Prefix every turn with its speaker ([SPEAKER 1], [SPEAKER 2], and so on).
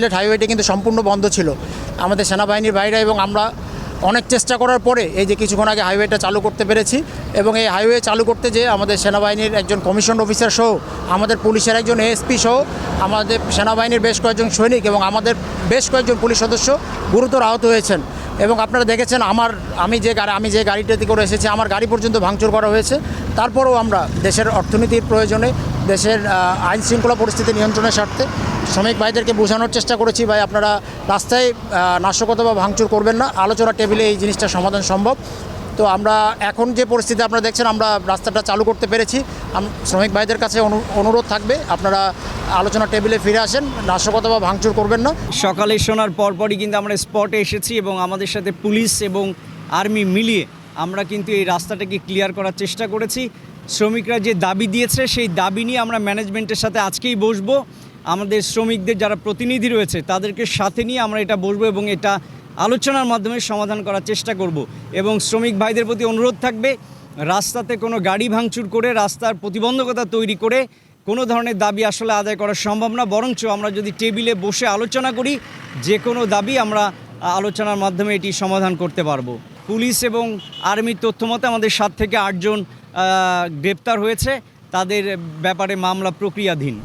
[SPEAKER 1] State হাইওয়েটি কিন্তু সম্পূর্ণ বন্ধ ছিল। আমাদের সেনাবাহিনীর বাইরে এবং আমরা অনেক চেষ্টা করার পরে এই যে কিছুক্ষণ আগে হাইওয়েটা চালু করতে পেরেছি এবং এই হাইওয়ে চালু করতে যে আমাদের সেনাবাহিনীর একজন কমিশন অফিসার সহ, আমাদের পুলিশের একজন এএসপি সহ, আমাদের সেনাবাহিনীর বেশ কয়েকজন সৈনিক এবং আমাদের বেশ কয়েকজন পুলিশ সদস্য গুরুতর আহত হয়েছেন। এবং আপনারা দেখেছেন আমার, আমি যে গাড়ি আমি যে গাড়িটাতে করে এসেছি, আমার গাড়ি পর্যন্ত ভাঙচুর করা হয়েছে। তারপরেও আমরা দেশের অর্থনীতির প্রয়োজনে দেশের আইন শৃঙ্খলা পরিস্থিতি নিয়ন্ত্রণের স্বার্থে শ্রমিক ভাইদেরকে বোঝানোর চেষ্টা করেছি। ভাই, আপনারা রাস্তায় নাশকতা বা ভাঙচুর করবেন না। আলোচনা টেবিলে এই জিনিসটা সমাধান সম্ভব। তো আমরা এখন যে পরিস্থিতি আপনারা দেখছেন, আমরা রাস্তাটা চালু করতে পেরেছি। শ্রমিক ভাইদের কাছে অনু- অনুরোধ থাকবে, আপনারা আলোচনা টেবিলে ফিরে আসেন। নাশকতা বা ভাঙচুর করবেন না।
[SPEAKER 2] সকালে শোনার পরপরই কিন্তু আমরা স্পটে এসেছি এবং আমাদের সাথে পুলিশ এবং আর্মি মিলিয়ে আমরা কিন্তু এই রাস্তাটাকে ক্লিয়ার করার চেষ্টা করেছি। শ্রমিকরা যে দাবি দিয়েছে, সেই দাবি নিয়ে আমরা ম্যানেজমেন্টের সাথে আজকেই বসবো। আমাদের শ্রমিকদের যারা প্রতিনিধি রয়েছে, তাদেরকে সাথে নিয়ে আমরা এটা বসবো এবং এটা আলোচনার মাধ্যমে সমাধান করার চেষ্টা করব। এবং শ্রমিক ভাইদের প্রতি অনুরোধ থাকবে, রাস্তাতে কোনো গাড়ি ভাঙচুর করে, রাস্তার প্রতিবন্ধকতা তৈরি করে কোনো ধরনের দাবি আসলে আদায় করা সম্ভব না। বরঞ্চ আমরা যদি টেবিলে বসে আলোচনা করি, যে কোনো দাবি আমরা আলোচনার মাধ্যমে এটি সমাধান করতে পারব। পুলিশ এবং আর্মির তথ্যমতে আমাদের সাত থেকে আটজন গ্রেপ্তার হয়েছে। তাদের ব্যাপারে মামলা প্রক্রিয়াধীন।